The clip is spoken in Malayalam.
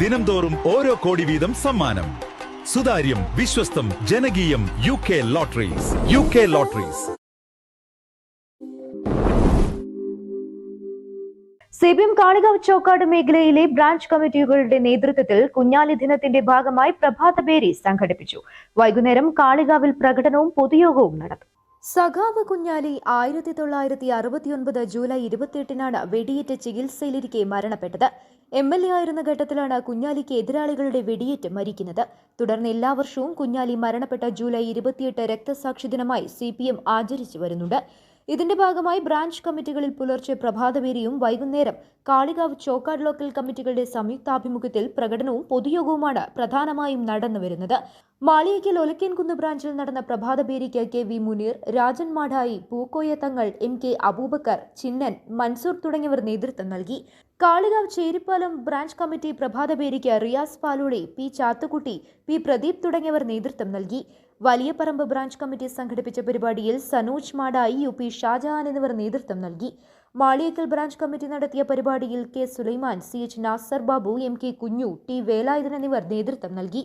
ദിനംതോറും ഓരോ കോടി വീതം സമ്മാനം. സുതാര്യം വിശ്വസ്തം ജനകീയം U K lotteries. U K lotteries. C P M Kalikavu Chokkad മേഖലയിലെ ബ്രാഞ്ച് കമ്മിറ്റികളുടെ നേതൃത്വത്തിൽ കുഞ്ഞാലി ദിനത്തിന്റെ ഭാഗമായി പ്രഭാതപേരി സംഘടിപ്പിച്ചു. വൈകുന്നേരം കാളികാവിൽ പ്രകടനവും പൊതുയോഗവും നടന്നു. സഖാവ് കുഞ്ഞാലി ആയിരത്തി തൊള്ളായിരത്തി അറുപത്തിയൊൻപത് ജൂലൈ ഇരുപത്തിയെട്ടിനാണ് വെടിയേറ്റ് ചികിത്സയിലിരിക്കെ മരണപ്പെട്ടത്. എം എൽ എ ആയിരുന്ന ഘട്ടത്തിലാണ് കുഞ്ഞാലിക്ക് എതിരാളികളുടെ വെടിയേറ്റ് മരിക്കുന്നത്. തുടർന്ന് എല്ലാ വർഷവും കുഞ്ഞാലി മരണപ്പെട്ട ജൂലൈ ഇരുപത്തിയെട്ട് രക്തസാക്ഷി ദിനമായി സി പി എം ആചരിച്ചു വരുന്നുണ്ട്. ഇതിന്റെ ഭാഗമായി ബ്രാഞ്ച് കമ്മിറ്റികളിൽ പുലർച്ചെ പ്രഭാതപേരിയും വൈകുന്നേരം കാളികാവ് ചോക്കാട് ലോക്കൽ കമ്മിറ്റികളുടെ സംയുക്താഭിമുഖ്യത്തിൽ പ്രകടനവും പൊതുയോഗവുമാണ് പ്രധാനമായും നടന്നുവരുന്നത്. മാളിയയ്ക്കൽ ഒലക്കേൻകുന്ന് ബ്രാഞ്ചിൽ നടന്ന പ്രഭാതപേരിക്ക് K V Muneer Rajan Madayi Pookoya Thangal M K Aboobacker Chinnan Mansoor തുടങ്ങിയവർ നേതൃത്വം നൽകി. കാളികാവ് ചേരിപ്പാലം ബ്രാഞ്ച് കമ്മിറ്റി പ്രഭാതപേരിക്ക് റിയാസ് പാലോളി പി ചാത്തുക്കുട്ടി പി പ്രദീപ് തുടങ്ങിയവർ നേതൃത്വം നൽകി. വലിയപറമ്പ് ബ്രാഞ്ച് കമ്മിറ്റി സംഘടിപ്പിച്ച പരിപാടിയിൽ സനോജ് മാടായി യു പി ഷാജഹാൻ എന്നിവർ നേതൃത്വം നൽകി. മാളിയക്കൽ ബ്രാഞ്ച് കമ്മിറ്റി നടത്തിയ പരിപാടിയിൽ K Sulaiman C H Nasar Babu M K Kunju T Velayudhan എന്നിവർ നേതൃത്വം നൽകി.